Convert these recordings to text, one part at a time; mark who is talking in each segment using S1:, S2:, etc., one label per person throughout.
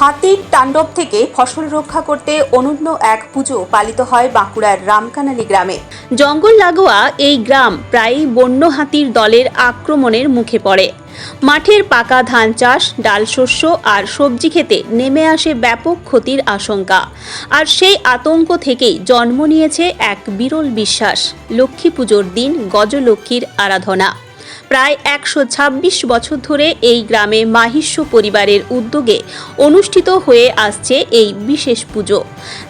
S1: হাতির তাণ্ডব থেকে ফসল রক্ষা করতে অনন্য এক পুজো পালিত হয় বাঁকুড়ার রামকানালি গ্রামে। জঙ্গল লাগোয়া এই গ্রাম প্রায়ই বন্য হাতির দলের আক্রমণের মুখে পড়ে। মাঠের পাকা ধান চাষ, ডাল শস্য আর সবজি খেতে নেমে আসে ব্যাপক ক্ষতির আশঙ্কা। আর সেই আতঙ্ক থেকেই জন্ম নিয়েছে এক বিরল বিশ্বাস, লক্ষ্মী পুজোর দিন গজলক্ষ্মীর আরাধনা। প্রায় একশো ছাব্বিশ বছর ধরে এই গ্রামে মাহিষ্য পরিবারের উদ্যোগে অনুষ্ঠিত হয়ে আসছে এই বিশেষ পুজো।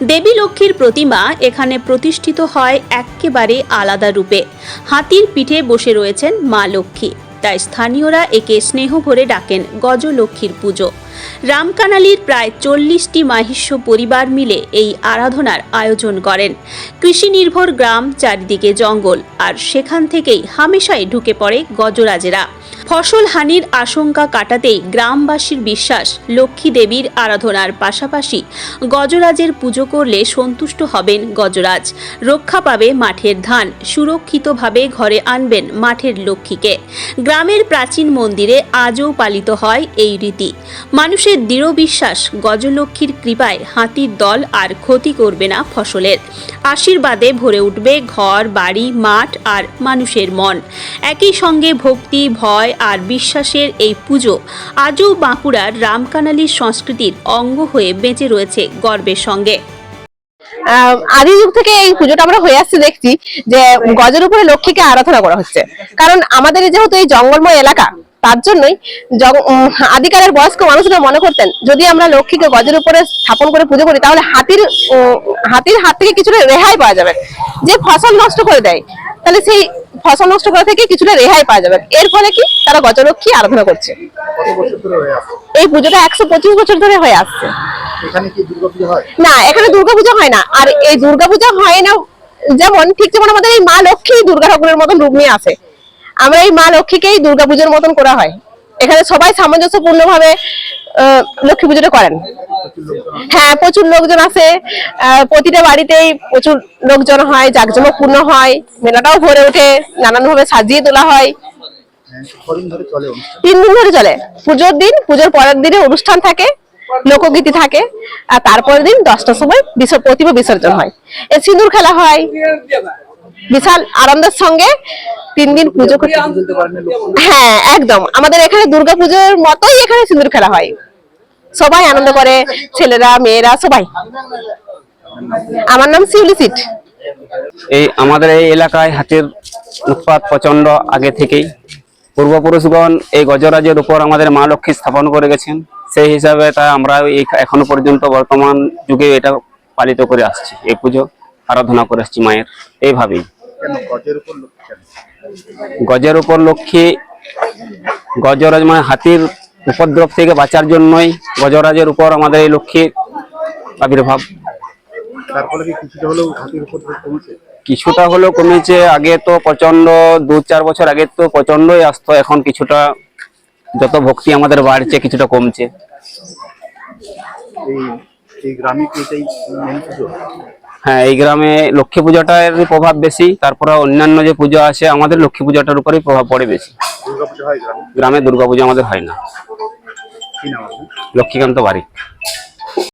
S1: দেবী লক্ষ্মীর প্রতিমা এখানে প্রতিষ্ঠিত হয় একেবারে আলাদা রূপে। হাতির পিঠে বসে রয়েছেন মা লক্ষ্মী। তাই স্থানীয়রা একে স্নেহ ভরে ডাকেন গজলক্ষ্মীর পুজো। রামকানালির প্রায় চল্লিশটি মাহিষ্য পরিবার মিলে এই আরাধনার আয়োজন করেন। কৃষি নির্ভর গ্রাম চারিদিকে জঙ্গল, আর সেখান থেকেই হামেশাই ঢুকে পড়ে গজরাজেরা। ফসল হানির আশঙ্কা কাটাতেই গ্রামবাসীর বিশ্বাস, লক্ষ্মী দেবীর আরাধনার পাশাপাশি গজরাজের পুজো করলে সন্তুষ্ট হবেন গজরাজ। রক্ষা পাবে মাঠের ধান, সুরক্ষিতভাবে ঘরে আনবেন মাঠের লক্ষ্মীকে। গ্রামের প্রাচীন মন্দিরে আজও পালিত হয় এই রীতি। মানুষের দৃঢ় বিশ্বাস, গজলক্ষ্মীর কৃপায় হাতির দল আর ক্ষতি করবে না ফসলের। আশীর্বাদে ভরে উঠবে ঘর, বাড়ি, মাঠ আর মানুষের মন। একই সঙ্গে ভক্তি, ভয় আর বিশ্বাসের এই পুজো আজও বাঁকুড়ার রামকানালি সংস্কৃতির অঙ্গ হয়ে বেঁচে রয়েছে গর্বের সঙ্গে।
S2: আদি যুগ থেকে এই পুজোটা আমরা হয়ে আসছে দেখছি যে গজের উপরে লক্ষ্মীকে আরাধনা করা হচ্ছে। কারণ আমাদের যেহেতু এই জঙ্গলময় এলাকা তার জন্যই আদিকালের বয়স্ক মানুষরা মনে করতেন যদি আমরা লক্ষ্মীকে গজের উপরে স্থাপন করে পুজো করি তাহলে হাতির হাতির হাত থেকে কিছুটা রেহাই পাওয়া যাবে। যে ফসল নষ্ট করে দেয় তাহলে সেই ফসল নষ্ট করা থেকে কিছুটা রেহাই পাওয়া যাবে। এর ফলে কি? তারা গজলক্ষ্মী আরাধনা করছে। এই পুজোটা একশো পঁচিশ বছর ধরে হয়ে আসছে। না এখানে দুর্গাপূজা হয় না। আর এই দুর্গাপূজা হয় না যেমন ঠিক যেমন আমাদের এই মা লক্ষ্মী দুর্গা ঠাকুরের মতন রূপ নিয়ে আসে। আমরা এই মা লক্ষ্মীকেই দুর্গাপুজোর মতন করা হয়। এখানে সবাই সামঞ্জস্যপূর্ণ ভাবে লক্ষ্মী পুজোটা করেন। হ্যাঁ প্রচুর লোকজন আসে। প্রতিটা বাড়িতেই প্রচুর লোকজন হয় জাঁকজমকপূর্ণ হয়, মেলাটাও ভরে ওঠে নানান ভাবে সাজিয়ে তোলা হয়। তিন দিন ধরে চলে। পুজোর দিন, পুজোর পরের দিনে অনুষ্ঠান থাকে, লোকগীতি থাকে, আর তারপরের দিন দশটার সময় প্রতিমা বিসর্জন হয়। এ সিঁদুর খেলা হয়। বিশাল আনন্দের সঙ্গে তিন দিন পুজো করতে হ্যাঁ একদম। আমাদের এখানে দুর্গা পুজোর মতোই এখানে সিঁদুর খেলা হয়। সবাই আনন্দ করে ছেলেরা মেয়েরা সবাই। আমার নাম শিউলি সিট।
S3: এই আমাদের এই এলাকায় হাতির উৎপাত প্রচণ্ড আগে থেকেই। পূর্বপুরুষগণ এই গজরাজের উপর আমাদের মা লক্ষ্মী স্থাপন করে গেছেন। সেই হিসাবে তা আমরা এই এখনও পর্যন্ত বর্তমান যুগে এটা পালিত করে আসছি এই পুজো। আরাধনা করে আসছি মায়ের, এইভাবেই।
S4: গজের উপর
S3: লক্ষ্মী, গজরাজ মানে হাতির উপদ্রব থেকে বাঁচার জন্যই গজরাজের উপর আমাদের এই লক্ষ্মীর আবির্ভাব।
S4: কিছুটা হলেও কমেছে,
S3: আগে তো প্রচণ্ড দু চার বছর আগে তো প্রচন্ডই আসতো, এখন কিছুটা, যত ভক্তি আমাদের বাড়ছে, কিছুটা কমছে। হ্যাঁ এই গ্রামে লক্ষ্মী পূজাটার প্রভাব বেশি তারপরে অন্যান্য যে পুজো আছে আমাদের লক্ষ্মী পূজাটার উপরেই প্রভাব পড়ে বেশি।
S4: গ্রামে?
S3: দুর্গাপুজো আমাদের হয় না। লক্ষ্মীকান্ত বাড়ি